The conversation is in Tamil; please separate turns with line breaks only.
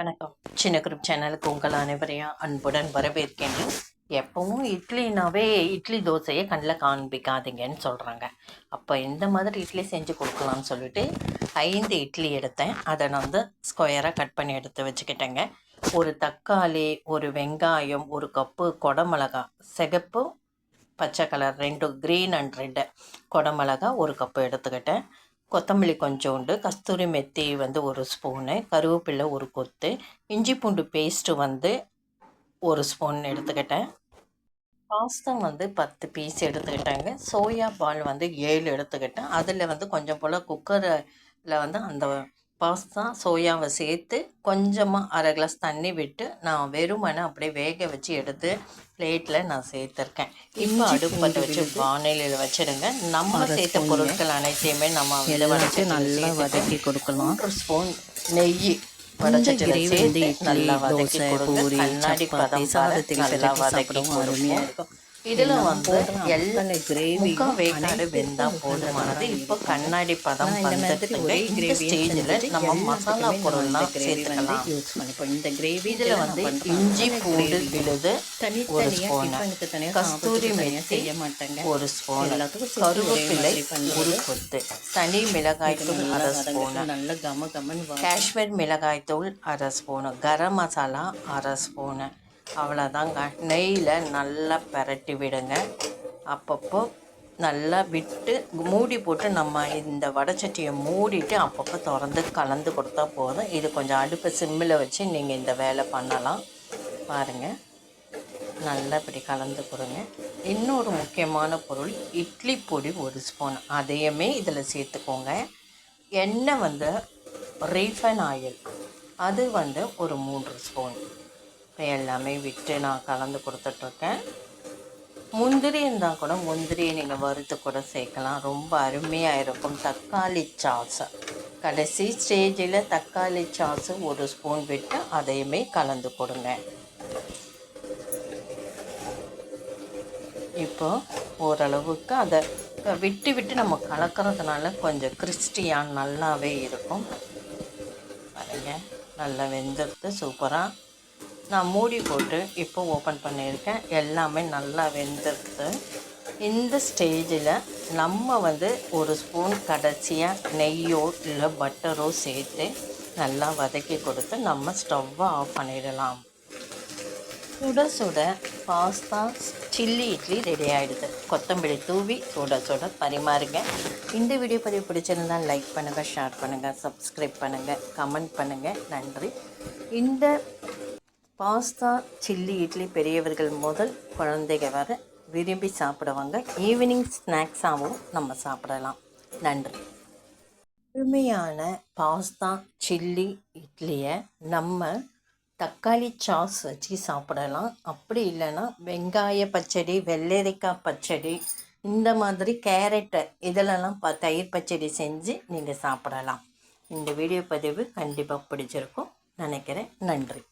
வணக்கம். சின்ன குரூப் சேனலுக்கு உங்கள் அனைவரையும் அன்புடன் வரவேற்கேன் எப்பவும் இட்லினாவே இட்லி தோசையை கண்ணில் காண்பிக்காதீங்கன்னு சொல்கிறாங்க அப்போ இந்த மாதிரி இட்லி செஞ்சு கொடுக்கலாம்னு சொல்லிட்டு ஐந்து இட்லி எடுத்தேன். அதை நான் வந்து ஸ்கொயராக கட் பண்ணி எடுத்து வச்சுக்கிட்டேங்க. ஒரு தக்காளி ஒரு வெங்காயம் ஒரு கப்பு கொடமிளகா சிகப்பு பச்சை கலர் ரெண்டு க்ரீன் அண்ட் ரெட்டு கொடமிளகா ஒரு கப்பு எடுத்துக்கிட்டேன். கொத்தமல்லி கொஞ்சோண்டு கஸ்தூரி மெத்தி வந்து ஒரு ஸ்பூனு கருவேப்பிலை ஒரு கொத்து இஞ்சி பூண்டு பேஸ்ட்டு வந்து ஒரு ஸ்பூன் எடுத்துக்கிட்டேன். பாஸ்தா வந்து பத்து பீஸ் எடுத்துக்கிட்டேங்க. சோயா பால் வந்து ஏழு எடுத்துக்கிட்டேன். அதில் வந்து கொஞ்சம் போல் குக்கரில் வந்து அந்த பாஸ்தா சோயாவை சேர்த்து கொஞ்சமாக அரை கிளாஸ் தண்ணி விட்டு நான் வெறுமனை அப்படியே வேக வச்சு எடுத்து பிளேட்டில் நான் சேர்த்துருக்கேன். இப்போ அடுப்பத்தை வச்சு வானிலையில் வச்சிடுங்க. நம்ம சேர்த்த பொருட்கள் அனைத்தையுமே நம்ம
வச்சு நல்லா வதக்கி கொடுக்கலாம்.
ஒரு ஸ்பூன் நெய் வடச்சட்டியில் நல்லா வதக்கி
பூரி
கண்ணாடி பதம்
சாதத்துக்கு
நல்லா வதக்கி
அருமையாக இருக்கும்.
இதில் வந்து எல்லா
அத்தனை கிரேவி
முக்கால் வேக்காடு வெந்தால் போதுமானது. இப்போ கண்ணாடி பதம் வந்துட்டுங்க
ஒரே
இந்த ஸ்டேஜில் நம்ம மசாலா பொருள்லாம் சேர்த்துக்கலாம்.
யூஸ் பண்ணிப்போம் இந்த கிரேவி
இதில் வந்து இஞ்சி பூண்டு விழுது ஒரு ஸ்பூனு கஸ்தூரி மெத்தி ஒரு ஸ்பூன் கருவேப்பிலை. ஒரு கொத்து. தனி மிளகாய் தூள்
நல்லா
அரை ஸ்பூனு
நல்ல கம கமன்னு வா
காஷ்மீர் மிளகாய் தூள் அரை ஸ்பூனு கரம் மசாலா அரை ஸ்பூனு அவ்வளோதாங்க நெய்யில் நல்லா பிரட்டி விடுங்க. அப்பப்போ நல்லா விட்டு மூடி போட்டு நம்ம இந்த வடைச்சட்டியை மூடிட்டு அப்பப்போ திறந்து கலந்து கொடுத்தா போதும். இது கொஞ்சம் அடுப்பு சிம்மில் வச்சு நீங்கள் இந்த வேலை பண்ணலாம். பாருங்கள் நல்லா இப்படி கலந்து கொடுங்க. இன்னொரு முக்கியமான பொருள் இட்லி பொடி ஒரு ஸ்பூன். அதையுமே இதில் சேர்த்துக்கோங்க. எண்ணெய் வந்து ரீஃபைன் ஆயில் அது வந்து ஒரு மூன்று ஸ்பூன். இப்போ எல்லாமே விட்டு நான் கலந்து கொடுத்துட்ருக்கேன். முந்திரி இருந்தால் கூட முந்திரியை நீங்கள் வறுத்து கூட சேர்க்கலாம். ரொம்ப அருமையாக இருக்கும். தக்காளி சாஸு. கடைசி ஸ்டேஜில் தக்காளி சாஸு ஒரு ஸ்பூன் விட்டு அதையுமே கலந்து கொடுங்க. இப்போ ஓரளவுக்கு அதை விட்டு விட்டு நம்ம கலக்கிறதுனால கொஞ்சம் கிறிஸ்டியாக நல்லாவே இருக்கும். பாருங்க. நல்லா வெந்துடுத்து சூப்பராக நான் மூடி போட்டு இப்போ ஓப்பன் பண்ணியிருக்கேன். எல்லாமே நல்லா வெந்துடுது இந்த ஸ்டேஜில் நம்ம வந்து ஒரு ஸ்பூன் கடைசியாக நெய்யோ இல்லை பட்டரோ சேர்த்து நல்லா வதக்கி கொடுத்து நம்ம ஸ்டவ்வை ஆஃப் பண்ணிடலாம். சுட சுட பாஸ்தா சில்லி இட்லி ரெடி ஆகிடுது கொத்தமல்லி தூவி சுட சுட பரிமாறுங்க. இந்த வீடியோ பதிவு பிடிச்சிருந்தால் லைக் பண்ணுங்கள் ஷேர் பண்ணுங்கள் சப்ஸ்கிரைப் பண்ணுங்கள் கமெண்ட் பண்ணுங்கள் நன்றி. இந்த பாஸ்தா சில்லி இட்லி பெரியவர்கள் முதல் குழந்தைங்க வர விரும்பி சாப்பிடுவாங்க. ஈவினிங் ஸ்நாக்ஸாகவும் நம்ம சாப்பிடலாம். நன்றி. முழுமையான பாஸ்தா சில்லி இட்லியை நம்ம தக்காளி சாஸ் வச்சு சாப்பிடலாம். அப்படி இல்லைன்னா வெங்காய பச்சடி வெள்ளரிக்காய் பச்சடி இந்த மாதிரி கேரட்டு இதிலெல்லாம் ப தயிர் பச்சடி செஞ்சு நீங்கள் சாப்பிடலாம். இந்த வீடியோ பதிவு கண்டிப்பாக பிடிச்சிருக்கும். நினைக்கிறேன். நன்றி.